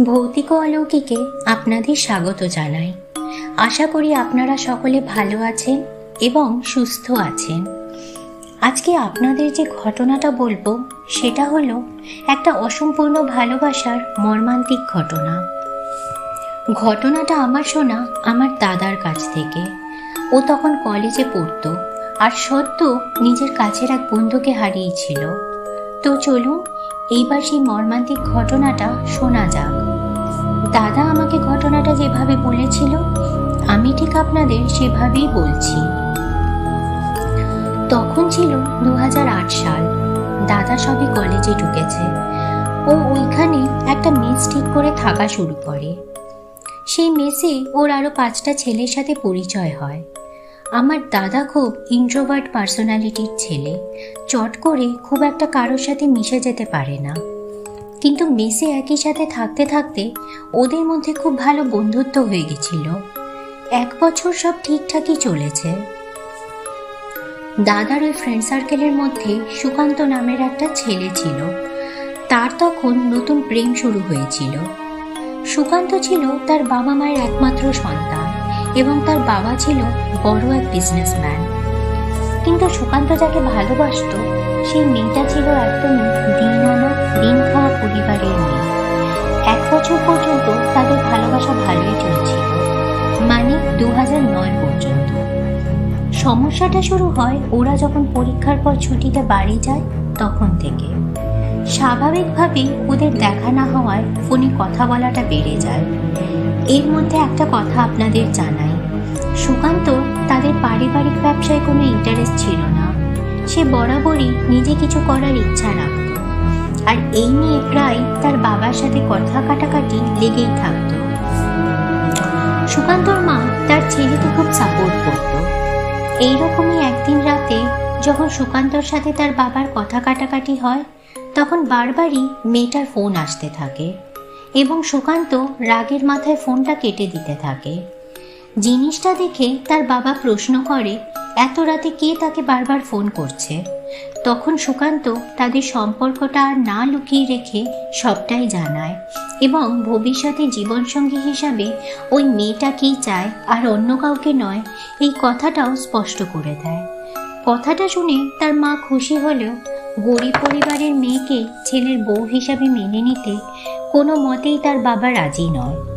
ভৌতিক অলৌকিকে আপনাদের স্বাগত জানাই। আশা করি আপনারা সকলে ভালো আছেন এবং সুস্থ আছেন। আজকে আপনাদের যে ঘটনাটা বলব, সেটা হলো একটা অসম্পূর্ণ ভালোবাসার মর্মান্তিক ঘটনা। ঘটনাটা আমার শোনা আমার দাদার কাছ থেকে। ও তখন কলেজে পড়তো, আর সত্য নিজের কাছের এক বন্ধুকে হারিয়েছিল। তো চলুন এইবার সেই মর্মান্তিক ঘটনাটা শোনা যাক। দাদা আমাকে ঘটনাটা যেভাবে বলেছিল, আমি ঠিক আপনাদের সেভাবেই বলছি। তখন ছিল দু হাজার আট সাল। দাদা সবে কলেজে ঢুকেছে। ও ওইখানে একটা মেস ঠিক করে থাকা শুরু করে। সেই মেসে ওর আরও পাঁচটা ছেলের সাথে পরিচয় হয়। আমার দাদা খুব ইন্ট্রোভার্ট পার্সোনালিটির ছেলে। চট করে খুব একটা কারোর সাথে মিশে যেতে পারে না। কিন্তু মেসে একই সাথে থাকতে থাকতে ওদের মধ্যে খুব ভালো বন্ধুত্ব হয়ে গেছিল। এক বছর সব ঠিকঠাকই চলেছে। দাদার ওই ফ্রেন্ড সার্কেলের মধ্যে সুকান্ত নামের একটা ছেলে ছিল। তার তখন নতুন প্রেম শুরু হয়েছিল। সুকান্ত ছিল তার বাবা মায়ের একমাত্র সন্তান। এবং তার বাবা ছিল বড় এক বিজনেসম্যান কিন্তু সুকান্ত যাকে ভালোবাসতো, সেই মেয়েটা ছিল একদমই দিন আনা দিন খাওয়া পরিবারের মেয়ে। এক বছর পর্যন্ত তাদের ভালোবাসা ভালোই চলছিল মানে দু নয় পর্যন্ত। সমস্যাটা শুরু হয় ওরা যখন পরীক্ষার পর ছুটিতে বাড়ি যায় তখন থেকে। স্বাভাবিকভাবেই ওদের দেখা না হওয়ায় ফোনে কথা বলাটা বেড়ে যায়। এর মধ্যে একটা কথা আপনাদের জানাই। সুকান্ত তাদের পারিবারিক ব্যবসায় কোনো ইন্টারেস্ট ছিল না। সে বরাবরই নিজে কিছু করার ইচ্ছা রাখত। আর এই নিয়ে প্রায় তার বাবার সাথে কথা কাটাকাটি লেগেই থাকত। সুকান্তর মা তার ছেলেকে খুব সাপোর্ট করত। এইরকমই একদিন রাতে যখন সুকান্তর সাথে তার বাবার কথা কাটাকাটি হয়, তখন বারবারই মেয়েটার ফোন আসতে থাকে এবং সুকান্ত রাগের মাথায় ফোনটা কেটে দিতে থাকে। জিনিসটা দেখে তার বাবা প্রশ্ন করে, এত রাতে কে তাকে বারবার ফোন করছে? তখন সুকান্ত তাদের সম্পর্কটা আর না লুকিয়ে রেখে সবটাই জানায় এবং ভবিষ্যতে জীবনসঙ্গী হিসাবে ওই মেয়েটাকেই চায় আর অন্য কাউকে নয়, এই কথাটাও স্পষ্ট করে দেয়। কথাটা শুনে তার মা খুশি হলেও গরিব পরিবারের মেয়েকে ছেলের বউ হিসাবে মেনে নিতে কোনো মতেই তার বাবা রাজি নয়।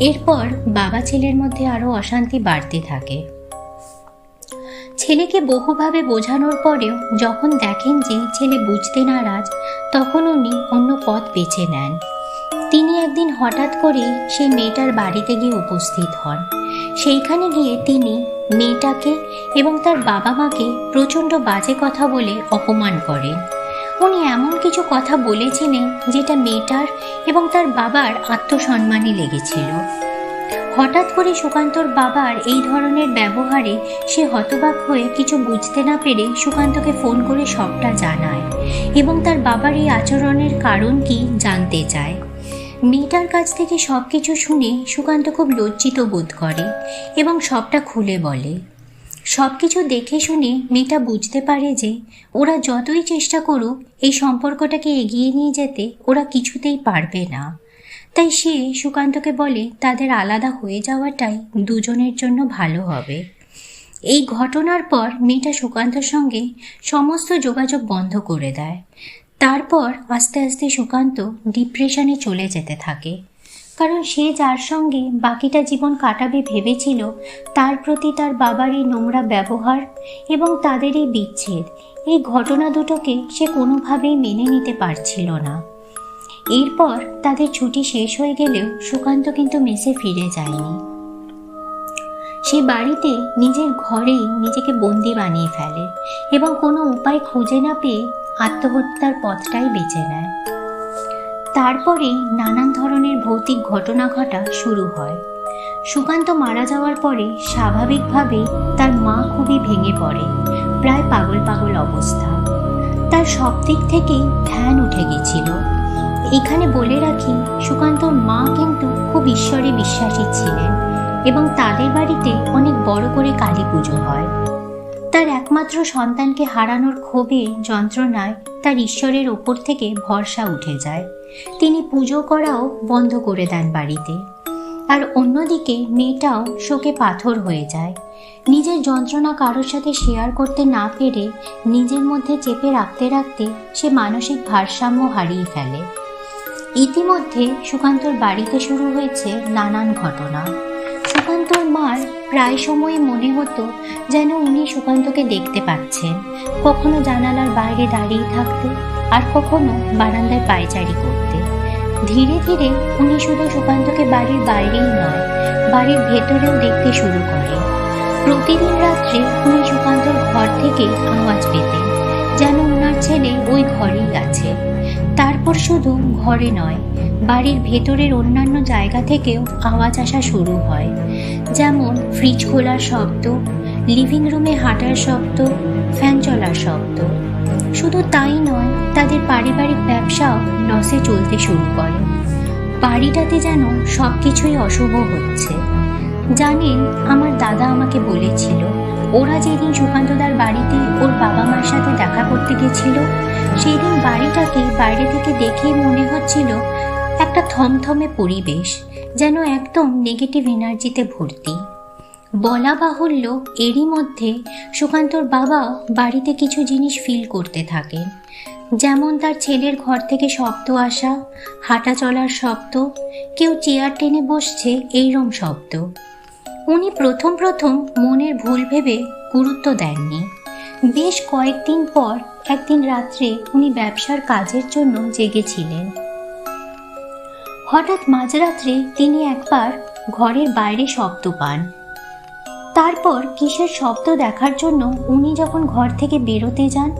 এরপর বাবা ছেলের মধ্যে আরও অশান্তি বাড়তে থাকে। ছেলেকে বহুভাবে বোঝানোর পরেও যখন দেখেন যে ছেলে বুঝতে নারাজ, তখন উনি অন্য পথ বেছে নেন। তিনি একদিন হঠাৎ করে সেই মেয়েটার বাড়িতে গিয়ে উপস্থিত হন। সেইখানে গিয়ে তিনি মেয়েটাকে এবং তার বাবা মাকে প্রচণ্ড বাজে কথা বলে অপমান করেন। উনি এমন কিছু কথা বলেছিলেন যেটা মেয়েটার এবং তার বাবার আত্মসম্মানে লেগেছিল। হঠাৎ করে সুকান্তর বাবার এই ধরনের ব্যবহারে সে হতবাক হয়ে কিছু বুঝতে না পেরে সুকান্তকে ফোন করে সবটা জানায় এবং তার বাবার এই আচরণের কারণ কি জানতে চায়। মেয়েটার কাছ থেকে সব কিছু শুনে সুকান্ত খুব লজ্জিত বোধ করে এবং সবটা খুলে বলে। সব কিছু দেখে শুনে মেয়েটা বুঝতে পারে যে ওরা যতই চেষ্টা করুক, এই সম্পর্কটাকে এগিয়ে নিয়ে যেতে ওরা কিছুতেই পারবে না। তাই সে সুকান্তকে বলে, তাদের আলাদা হয়ে যাওয়াটাই দুজনের জন্য ভালো হবে। এই ঘটনার পর মেয়েটা সুকান্তর সঙ্গে সমস্ত যোগাযোগ বন্ধ করে দেয়। তারপর আস্তে আস্তে সুকান্ত ডিপ্রেশনে চলে যেতে থাকে। কারণ সে যার সঙ্গে বাকিটা জীবন কাটাবে ভেবেছিল, তার প্রতি তার বাবার এই নোংরা ব্যবহার এবং তাদের এই বিচ্ছেদ। এই ঘটনা দুটোকে সে কোনোভাবেই মেনে নিতে পারছিল না। এরপর তাদের ছুটি শেষ হয়ে গেলেও সুকান্ত কিন্তু মেসে ফিরে যায়নি। সে বাড়িতে নিজের ঘরেই নিজেকে বন্দি বানিয়ে ফেলে এবং কোনো উপায় খুঁজে না পেয়ে আত্মহত্যার পথটাই বেছে নেয়। তারপরেই নানান ধরনের ভৌতিক ঘটনা ঘটা শুরু হয়। সুকান্ত মারা যাওয়ার পরে স্বাভাবিকভাবেই তার মা খুবই ভেঙে পড়ে, প্রায় পাগল পাগল অবস্থা। তার সব দিক থেকেই ধ্যান উঠে গেছিল। এখানে বলে রাখি সুকান্তর মা কিন্তু খুব ঈশ্বরে বিশ্বাসী ছিলেন এবং তাদের বাড়িতে অনেক বড় করে কালী পুজো হয়। তার একমাত্র সন্তানকে হারানোর ক্ষোভে যন্ত্রণায় তার ঈশ্বরের ওপর থেকে ভরসা উঠে যায়। তিনি পুজো করাও বন্ধ করে দেন বাড়িতে। আর অন্যদিকে মেয়েটাও শোকে পাথর হয়ে যায়। নিজের যন্ত্রণা কারোর সাথে শেয়ার করতে না পেরে নিজের মধ্যে চেপে রাখতে রাখতে সে মানসিক ভারসাম্য হারিয়ে ফেলে। ইতিমধ্যে সুকান্তর বাড়িতে শুরু হয়েছে নানান ঘটনা। সুকান্তর মার প্রায় সময় মনে হতো যেন উনি সুকান্তকে দেখতে পাচ্ছেন। কখনো জানালার বাইরে দাঁড়িয়ে থাকতে আর কখনো বারান্দায় পায়চারি করতে। ধীরে ধীরে উনি শুধু সুকান্তকে বাড়ির বাইরেই নয়, বাড়ির ভেতরেও দেখতে শুরু করে। প্রতিদিন রাত্রে উনি সুকান্তর ঘর থেকে আওয়াজ পেতেন, যেন ওনার ছেলে ওই ঘরেই আছে। তারপর শুধু ঘরে নয়, বাড়ির ভেতরের অন্যান্য জায়গা থেকেও আওয়াজ আসা শুরু হয়। যেমন ফ্রিজ খোলার শব্দ লিভিং রুমে হাঁটার শব্দ, ফ্যান চলার শব্দ। শুধু তাই নয়, তাদের পারিবারিক ব্যবসাও লসে চলতে শুরু করে। বাড়িটাতে যেন সব কিছুই অশুভ হচ্ছে। জানেন, আমার দাদা আমাকে বলেছিল, ওরা যেদিন সুকান্তদার বাড়িতে ওর বাবা মার সাথে দেখা করতে গেছিল সেই দিন বাড়িটাকে বাইরে থেকে দেখেই মনে হচ্ছিল একটা থমথমে পরিবেশ, যেন একদম নেগেটিভ এনার্জিতে ভর্তি। বলা বাহুল্য এরই মধ্যে সুকান্তর বাবা বাড়িতে কিছু জিনিস ফিল করতে থাকেন যেমন তার ছেলের ঘর থেকে শব্দ আসা, হাঁটা চলার শব্দ, কেউ চেয়ার টেনে বসছে, এইরম শব্দ। উনি প্রথম প্রথম মনের ভুল ভেবে গুরুত্ব দেননি। বেশ কয়েকদিন পর একদিন রাত্রে উনি ব্যবসার কাজের জন্য জেগেছিলেন। হঠাৎ মাঝরাত্রে তিনি একবার ঘরের বাইরে শব্দ পান। তারপর কিসের শব্দ দেখার জন্য উনি যখন ঘর থেকে বেরোতে যান,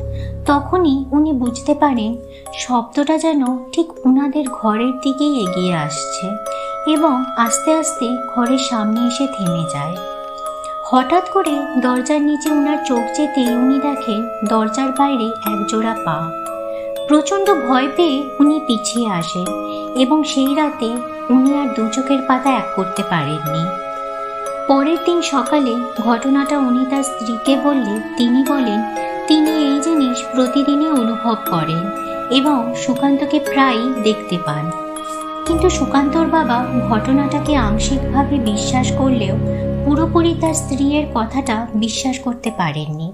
তখনই উনি বুঝতে পারেন শব্দটা যেন ঠিক উনাদের ঘরের দিকেই এগিয়ে আসছে এবং আস্তে আস্তে ঘরের সামনে এসে থেমে যায়। হঠাৎ করে দরজার নিচে উনার চোখ যেতেই উনি দেখেন দরজার বাইরে একজোড়া পা। প্রচণ্ড ভয় পেয়ে উনি পিছিয়ে আসেন এবং সেই রাতে উনি আর দু চোখের পাতা এক করতে পারেননি। পরের দিন সকালে ঘটনাটা উনি তার স্ত্রীকে বললে, তিনি বলেন, তিনি এই জিনিস প্রতিদিনই অনুভব করেন এবং সুকান্তকে প্রায়ই দেখতে পান। কিন্তু সুকান্তর বাবা ঘটনাটাকে আংশিকভাবে বিশ্বাস করলেও পুরোপুরি তার স্ত্রীর কথাটা বিশ্বাস করতে পারেননি।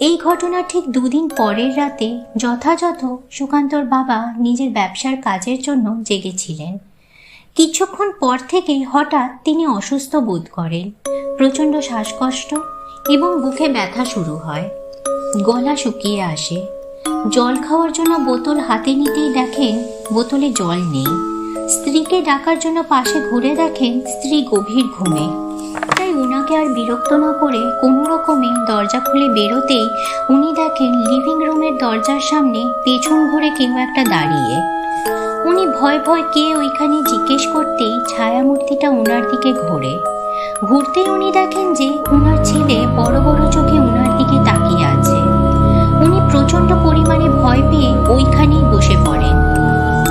এই ঘটনা ঠিক দুদিন পরের রাতে যথাযথ সুকান্তর বাবা নিজের ব্যবসার কাজের জন্য জেগেছিলেন। কিছুক্ষণ পর থেকেই হঠাৎ তিনি অসুস্থ বোধ করেন। প্রচণ্ড শ্বাসকষ্ট এবং বুকে ব্যথা শুরু হয়। গলা শুকিয়ে আসে। জল খাওয়ার জন্য বোতল হাতে নিতেই দেখেন বোতলে জল নেই। স্ত্রীকে ডাকার জন্য পাশে ঘুরে দেখেন স্ত্রী গভীর ঘুমে। তাই উনাকে আর বিরক্ত না করে কোনো রকমে দরজা খুলে বেরোতেই উনি দেখেন লিভিং রুমের দরজার সামনে পেছন ঘুরে কেউ একটা দাঁড়িয়ে। উনি ভয় ভয় কে ওইখানে জিজ্ঞেস করতেই ছায়ামূর্তিটা ওনার দিকে ঘোরে। ঘুরতেই উনি দেখেন যে ওনার ছেলে বড় বড় চোখে ওনার দিকে তাকিয়ে আছে। উনি প্রচণ্ড পরিমাণে ভয় পেয়ে ওইখানেই বসে পড়েন।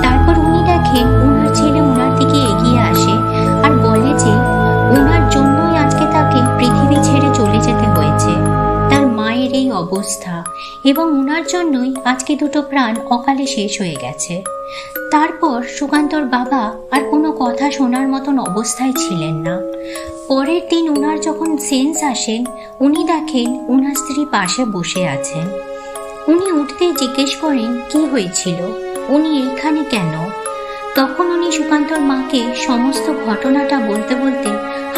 তারপর উনি দেখেন ওনার ছেলে ওনার দিকে এগিয়ে আসে আর বলে যে ওনার জন্যই আজকে তাকে পৃথিবী ছেড়ে চলে যেতে হয়েছে। তার মায়ের এই অবস্থা এবং ওনার জন্যই আজকে দুটো প্রাণ অকালে শেষ হয়ে গেছে। তারপর সুকান্তর বাবা আর কোনো কথা শোনার মতন অবস্থায় ছিলেন না। পরের দিন ওনার যখন সেন্স আসেন, উনি দেখেন ওনার স্ত্রী পাশে বসে আছেন। উনি উঠতে জিজ্ঞেস করেন, কি হয়েছিল? উনি এইখানে কেন? তখন উনি সুকান্তর মাকে সমস্ত ঘটনাটা বলতে বলতে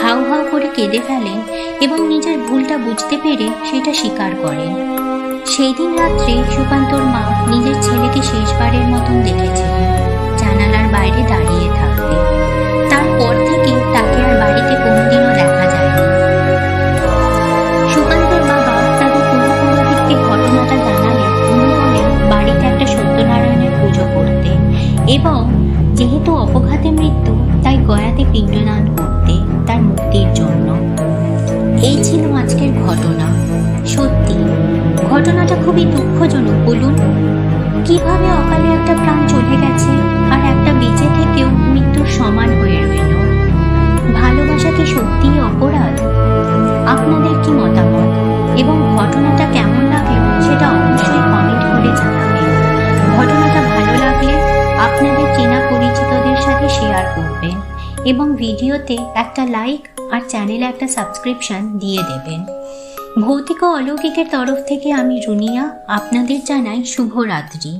হাউ হাউ করে কেঁদে ফেলেন এবং নিজের ভুলটা বুঝতে পেরে সেটা স্বীকার করেন। সেই দিন রাত্রে সুকান্তর মা নিজের ছেলেকে শেষবারের মতন জন্য। এই ছিল আজকের ঘটনা। সত্যি, ঘটনাটা খুবই দুঃখজনক, বলুন। কীভাবে অকালে একটা প্রাণ চলে গেছে আর একটা বেঁচে থেকেও মৃত্যুর সমান হয়ে রইল? ভালোবাসা কি সত্যিই অপরাধ? আপনাদের কি মতামত? এবং এবং ভিডিওতে একটা লাইক আর চ্যানেলে একটা সাবস্ক্রিপশন দিয়ে দেবেন। ভৌতিক ও অলৌকিকের তরফ থেকে আমি রুনিয়া, আপনাদের জানাই শুভরাত্রি।